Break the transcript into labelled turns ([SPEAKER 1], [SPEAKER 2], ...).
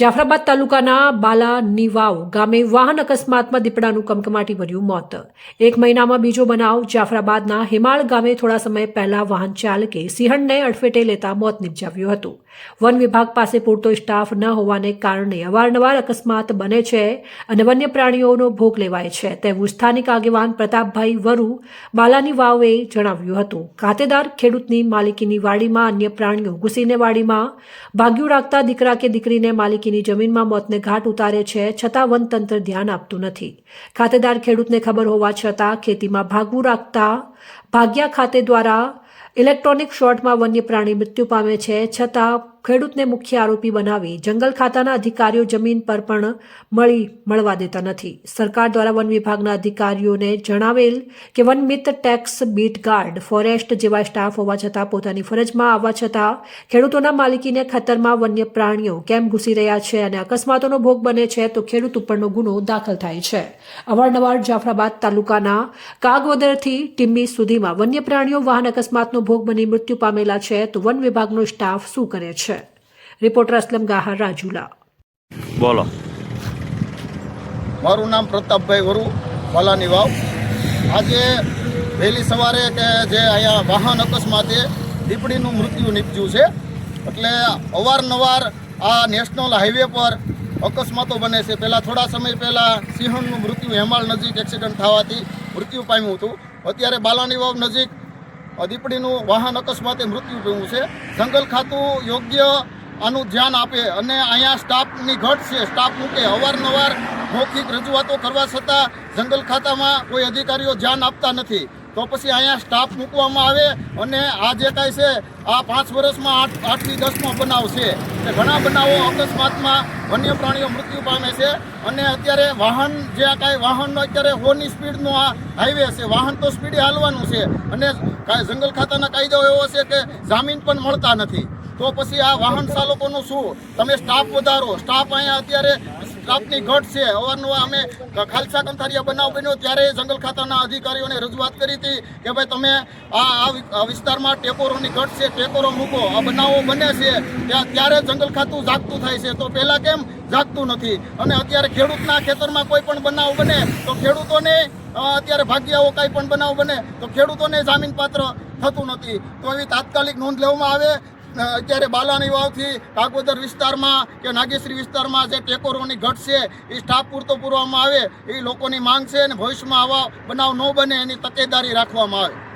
[SPEAKER 1] જાફરાબાદ તાલુકાના બાલાની વાવ ગામે વાહન અકસ્માતમાં દીપડાનું કમકમાટી ભર્યું મોત. એક મહિનામાં બીજો બનાવ જાફરાબાદના હિમાળ ગામે થોડા સમય પહેલા વાહન ચાલકે સિંહણને અડફેટે લેતા મોત નિપજાવ્યું હતું. વન વિભાગ પાસે પૂરતો સ્ટાફ ન હોવાને કારણે અવારનવાર અકસ્માત બને છે અને વન્ય પ્રાણીઓનો ભોગ લેવાય છે તેવું સ્થાનિક આગેવાન પ્રતાપભાઈ વરુ બાલાની વાવે જણાવ્યું હતું. ખાતેદાર ખેડૂતની માલિકીની વાડીમાં અન્ય પ્રાણીઓ ઘૂસીને વાડીમાં ભાગ્યું રાખતા દીકરા કે દીકરીને માલિકીની જમીનમાં મોતને ઘાટ ઉતારે છે છતાં વનતંત્ર ધ્યાન આપતું નથી. ખાતેદાર ખેડૂતને ખબર હોવા છતાં ખેતીમાં ભાગવું રાખતા ભાગ્યા ખાતે દ્વારા ઇલેક્ટ્રોનિક શોર્ટમાં વન્ય પ્રાણી મૃત્યુ પામે છે છતાં ખેડૂતને મુખ્ય આરોપી બનાવી જંગલ ખાતાના અધિકારીઓ જમીન પર પણ મળી મળવા દેતા નથી. સરકાર દ્વારા વન વિભાગના અધિકારીઓને જણાવેલ કે વન મિત્ર ટેક્સ બીટ ગાર્ડ ફોરેસ્ટ જેવા સ્ટાફ હોવા છતાં પોતાની ફરજમાં આવવા છતાં ખેડૂતોના માલિકીને ખતરમાં વન્ય પ્રાણીઓ કેમ ઘૂસી રહ્યા છે અને અકસ્માતોનો ભોગ બને છે તો ખેડૂત ઉપરનો ગુનો દાખલ થાય છે. અવારનવાર જાફરાબાદ તાલુકાના કાગવદરથી ટીમ્બી સુધીમાં વન્ય પ્રાણીઓ વાહન અકસ્માતનો ભોગ બની મૃત્યુ પામેલા છે તો વન વિભાગનો સ્ટાફ શું કરે છે? રિપોર્ટર અસલમ ગાહર રાજુલા.
[SPEAKER 2] બોલો.
[SPEAKER 3] મારું નામ પ્રતાપભાઈ વરુ વાલાની વાવ. આજે વહેલી સવારે કે જે અહીંયા વાહન અકસ્માતે દીપડીનું મૃત્યુ નીપજ્યું છે એટલે અવારનવાર આ નેશનલ હાઈવે પર અકસ્માતો બને છે. પહેલાં થોડા સમય પહેલાં સિંહણનું મૃત્યુ હેમાળ નજીક એક્સિડન્ટ થવાથી મૃત્યુ પામ્યું હતું. અત્યારે બાલાની વાવ નજીક દીપડીનું વાહન અકસ્માતે મૃત્યુ પામ્યું છે. જંગલ ખાતું યોગ્ય આનું ધ્યાન આપે અને અહીંયા સ્ટાફની ઘટ છે. સ્ટાફ મૂકે. અવારનવાર મૌખિક રજૂઆતો કરવા છતાં જંગલ ખાતામાં કોઈ અધિકારીઓ ધ્યાન આપતા નથી. તો પછી અહીંયા સ્ટાફ મૂકવામાં આવે અને આ જે કાંઈ છે, આ પાંચ વર્ષમાં આઠ, આઠથી દસમો બનાવ છે. કે ઘણા બનાવો અકસ્માતમાં વન્ય પ્રાણીઓ મૃત્યુ પામે છે અને અત્યારે વાહન જે આ કાંઈ વાહનનો અત્યારે હોની સ્પીડનો આ હાઈવે છે. વાહન તો સ્પીડે હાલવાનું છે અને જંગલ ખાતાના કાયદો એવો છે કે જામીન પણ મળતા નથી. તો પછી આ વાહન ચાલકોનું શું? તમે સ્ટાફ વધારો. સ્ટાફ અહીંયા અત્યારે સ્ટાફની ઘટ છે. અવારનવાર અમે ખાલસા કંથારિયા બનાવ બન્યો ત્યારે જંગલ ખાતાના અધિકારીઓને રજૂઆત કરી હતી કે ભાઈ તમે આ આ વિસ્તારમાં ટેકોરોની ઘટ છે, ટેકોરો મૂકો. આ બનાવો બને છે. ત્યાં ત્યારે જંગલ ખાતું જાગતું થાય છે. તો પહેલાં કેમ જાગતું નથી? અને અત્યારે ખેડૂતના ખેતરમાં કોઈ પણ બનાવ બને, તો ખેડૂતોને અત્યારે ભાગ્યાઓ કાંઈ પણ બનાવ બને, તો ખેડૂતોને જામીનપાત્ર થતું નથી. તો એવી તાત્કાલિક નોંધ લેવામાં આવે અત્યારે બાલાની વાવથી કાગોદર વિસ્તારમાં કે નાગેશ્રી વિસ્તારમાં જે ટેકોરોની ઘટ છે એ સ્ટાફ પૂરતો પૂરવામાં આવે એ લોકોની માંગ છે અને ભવિષ્યમાં આવા બનાવ ન બને એની તકેદારી રાખવામાં આવે.